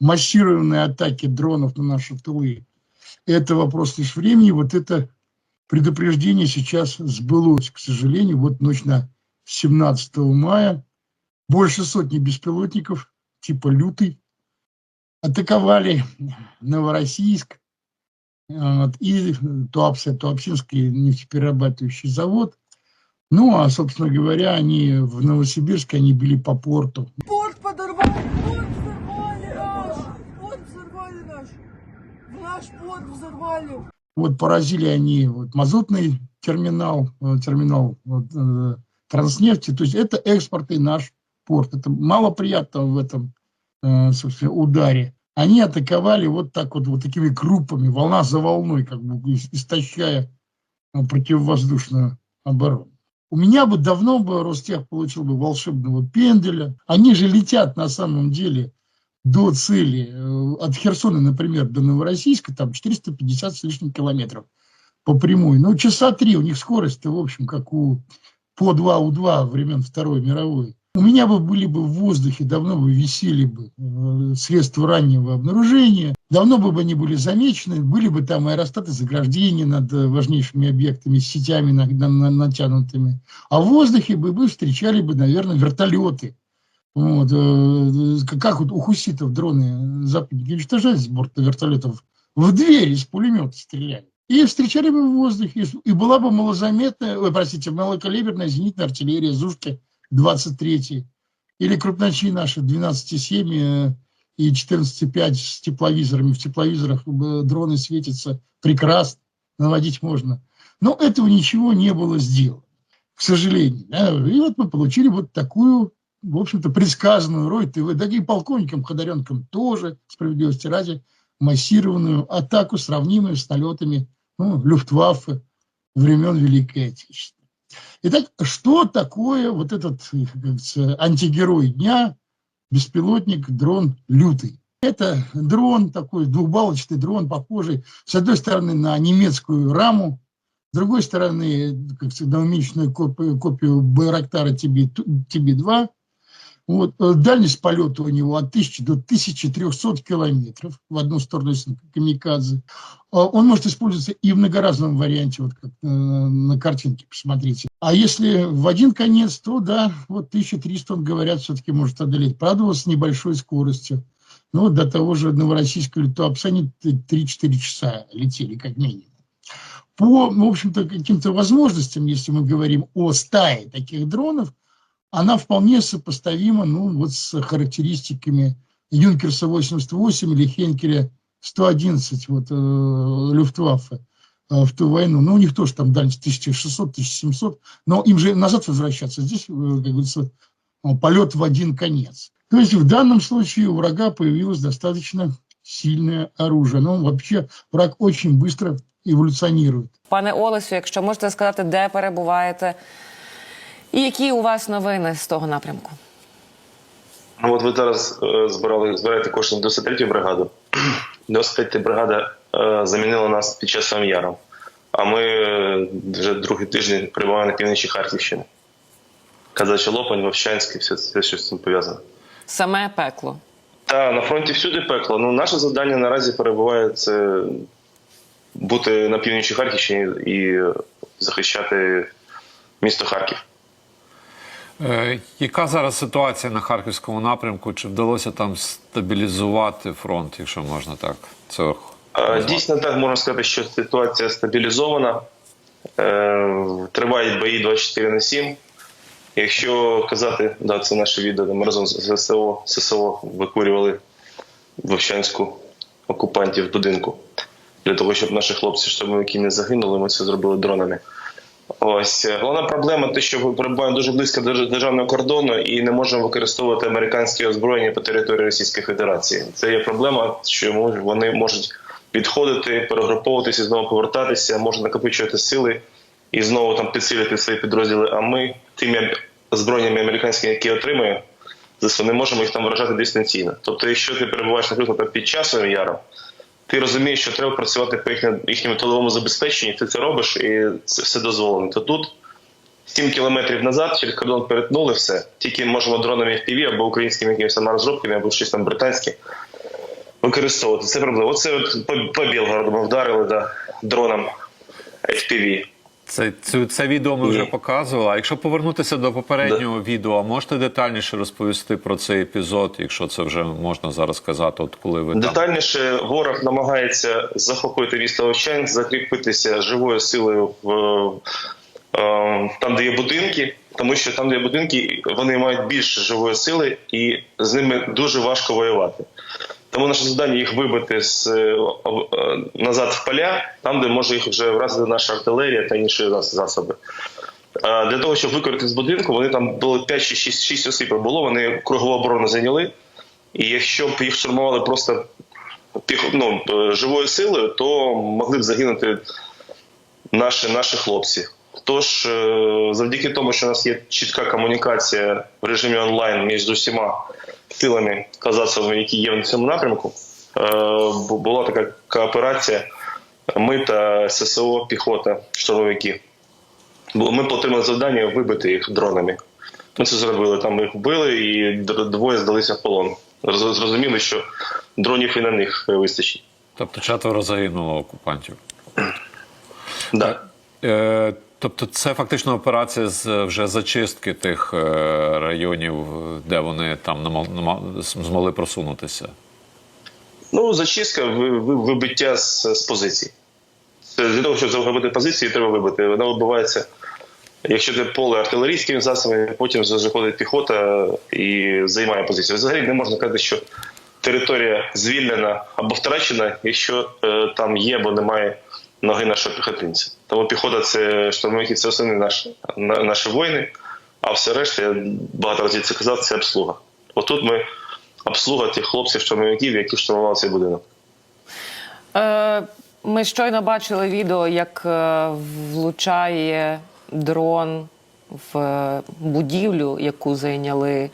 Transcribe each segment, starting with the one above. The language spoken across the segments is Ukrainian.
массированные атаки дронов на наши тылы. Это вопрос лишь времени. Вот это предупреждение сейчас сбылось, к сожалению. Вот ночь на 17 мая больше сотни беспилотников типа «Лютый» атаковали Новороссийск и Туапсе, Туапсинский нефтеперерабатывающий завод. Ну, а, собственно говоря, они в Новосибирске, они били по порту. Порт подорвали, порт взорвали наш, порт взорвали наш, в наш порт взорвали. Вот поразили они вот, мазутный терминал, э, терминал вот, э, транснефти. То есть это экспортный наш порт. Это мало приятного в этом э, ударе. Они атаковали вот так вот, вот такими группами, волна за волной, как бы истощая э, противовоздушную оборону. У меня бы давно бы Ростех получил бы волшебного пенделя. Они же летят на самом деле до цели. Э, От Херсона, например, до Новороссийска, там 450 с лишним километров по прямой. Ну, часа три, у них скорость-то, в общем, как у по 2 У-2 времен Второй мировой. У меня бы были бы в воздухе, давно бы висели бы э, средства раннего обнаружения, давно бы они были замечены, были бы там аэростаты заграждения над э, важнейшими объектами, сетями на- на- на- натянутыми. А в воздухе бы мы встречали бы, наверное, вертолеты. Вот, э, как вот у хуситов дроны западники уничтожают с борта вертолетов, в дверь из пулемета стреляли. И встречали бы в воздухе, и была бы малозаметная, ой, простите, малокалиберная зенитная артиллерия «Зушки» 23 или крупночи наши 12,7 э, и 14,5 с тепловизорами. В тепловизорах э, дроны светятся прекрасно, наводить можно. Но этого ничего не было сделано, к сожалению. И вот мы получили вот такую, в общем-то, предсказанную роль ТВ, да и полковникам Ходоренкам тоже, справедливости ради, массированную атаку, сравнимую с налетами ну, Люфтваффе времен Великой Отечественной. Итак, что такое вот этот как говорится, антигерой дня, беспилотник, дрон лютый? Это дрон, такой двухбалочный дрон, похожий, с одной стороны, на немецкую раму, с другой стороны, как всегда, уменьшенную копию, копию Байрактара TB2. Вот, э, дальность полета у него от 1000 до 1300 километров в одну сторону, если камикадзе. А Он может использоваться и в многоразовом варианте, вот как э, на картинке, посмотрите. А если в один конец, то да, вот 1300, он, говорят, все-таки может одолеть. Правда, вот с небольшой скоростью. Ну, до того же Новороссийска или Туапсе они 3-4 часа летели, как минимум. По, в общем-то, каким-то возможностям, если мы говорим о стае таких дронов, она вполне сопоставима ну, вот с характеристиками Юнкерса 88 или Хенкеля 111 вот, э, Люфтваффе э, в ту войну. Ну, у них тоже там дальность 1600-1700, но им же назад возвращаться. Здесь, э, как говорится, э, полет в один конец. То есть в данном случае у врага появилось достаточно сильное оружие. Но вообще враг очень быстро эволюционирует. Пане Олесю, якщо можете сказати, де перебуваєте, і які у вас новини з того напрямку? Ну, от ви зараз е, збирали збираєте кошти на 93-ю бригаду. 93-я бригада е, замінила нас під час Яром. А ми е, вже другий тиждень перебуваємо на півночі Харківщини. Казача Лопань, Вовчанськ і все, все, що з цим пов'язано. Саме пекло. Та на фронті всюди пекло. Ну, наше завдання наразі перебуває це бути на півночі Харківщини і захищати місто Харків. Е, Яка зараз ситуація на харківському напрямку? Чи вдалося там стабілізувати фронт, якщо можна так? Це Е. Дійсно, так можна сказати, що ситуація стабілізована. Е, Тривають бої 24 на 7. Якщо казати, да, це наше відео, ми разом з ССО, ССО викурювали Вовчанську окупантів в будинку. Для того, щоб наші хлопці, штурмовики не загинули, ми це зробили дронами. Ось е, головна проблема те, що ми перебуваємо дуже близько до державного кордону і не можемо використовувати американське озброєння по території Російської Федерації. Це є проблема, що вони можуть підходити, перегруповуватися, знову повертатися, можуть накопичувати сили і знову там підсилити свої підрозділи. А ми тими збройнями американськими, які отримуємо, не можемо їх там вражати дистанційно. Тобто, якщо ти перебуваєш, наприклад, під часом яром, ти розумієш, що треба працювати по їхньому, їхньому тиловому забезпеченні, ти це робиш, і це все дозволено. То тут 7 кілометрів назад через кордон перетнули все. Тільки можемо дронами FPV або українськими якимись там розробками, або щось там британське. використовувати. Це проблема. Оце от по, по Білгороду ми вдарили да, дроном FPV. Це, це, це відео ми вже Ні. показували. А якщо повернутися до попереднього відео, можете детальніше розповісти про цей епізод, якщо це вже можна зараз сказати, от коли ви там. Детальніше ворог намагається захопити місто Овчань, закріпитися живою силою в е, там, де є будинки, тому що там, де є будинки, вони мають більше живої сили, і з ними дуже важко воювати. Тому наше завдання їх вибити з е, е, назад в поля, там, де може їх вже вразити наша артилерія та інші засоби. Е, Для того, щоб викорити з будинку, вони там було 5 чи 6, 6 осіб було, вони кругову оборону зайняли. І якщо б їх штурмували просто ну, живою силою, то могли б загинути наші, наші хлопці. Тож, завдяки тому, що у нас є чітка комунікація в режимі онлайн між усіма силами казацовими, які є в цьому напрямку, е, була така кооперація. Ми та ССО, піхота, штурмовики. Ми отримали завдання вибити їх дронами. Ми це зробили. Там їх вбили, і двоє здалися в полон. Зрозуміли, що дронів і на них вистачить. Тобто четверо загинуло окупантів. Да. Тобто, це фактично операція з вже зачистки тих е, районів, де вони там змогли просунутися. Ну, зачистка, ви- ви- вибиття з, з позицій. Для того, щоб захопити позиції, треба вибити. Вона вибивається, якщо це поле артилерійськими засобами, потім заходить піхота і займає позицію. Взагалі не можна казати, що територія звільнена або втрачена, якщо е, там є або немає ноги нашого піхотинця. Тому піхота це штурмовики, це основні наші, наші воїни, а все решта, я багато разів це казав, це обслуга. Отут ми обслуга тих хлопців, штурмовиків, які штурмували цей будинок. Е, ми щойно бачили відео, як е, влучає дрон в е, будівлю, яку зайняли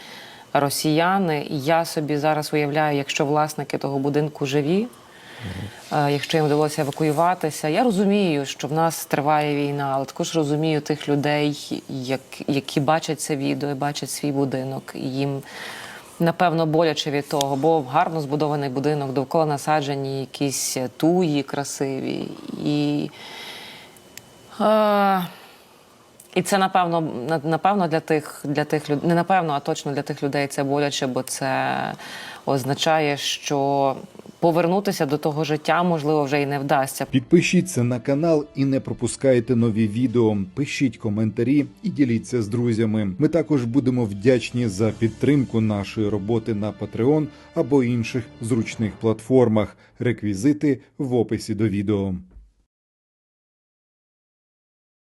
росіяни. Я собі зараз уявляю, якщо власники того будинку живі, якщо їм вдалося евакуюватися. Я розумію, що в нас триває війна, але також розумію тих людей, як, які бачать це відео і бачать свій будинок. І їм напевно боляче від того, бо гарно збудований будинок, довкола насаджені якісь туї красиві. І, е, і це напевно, напевно для тих, для тих людей, не напевно, а точно для тих людей це боляче, бо це означає, що повернутися до того життя можливо вже і не вдасться. Підпишіться на канал і не пропускайте нові відео. Пишіть коментарі і діліться з друзями. Ми також будемо вдячні за підтримку нашої роботи на Patreon або інших зручних платформах. Реквізити в описі до відео.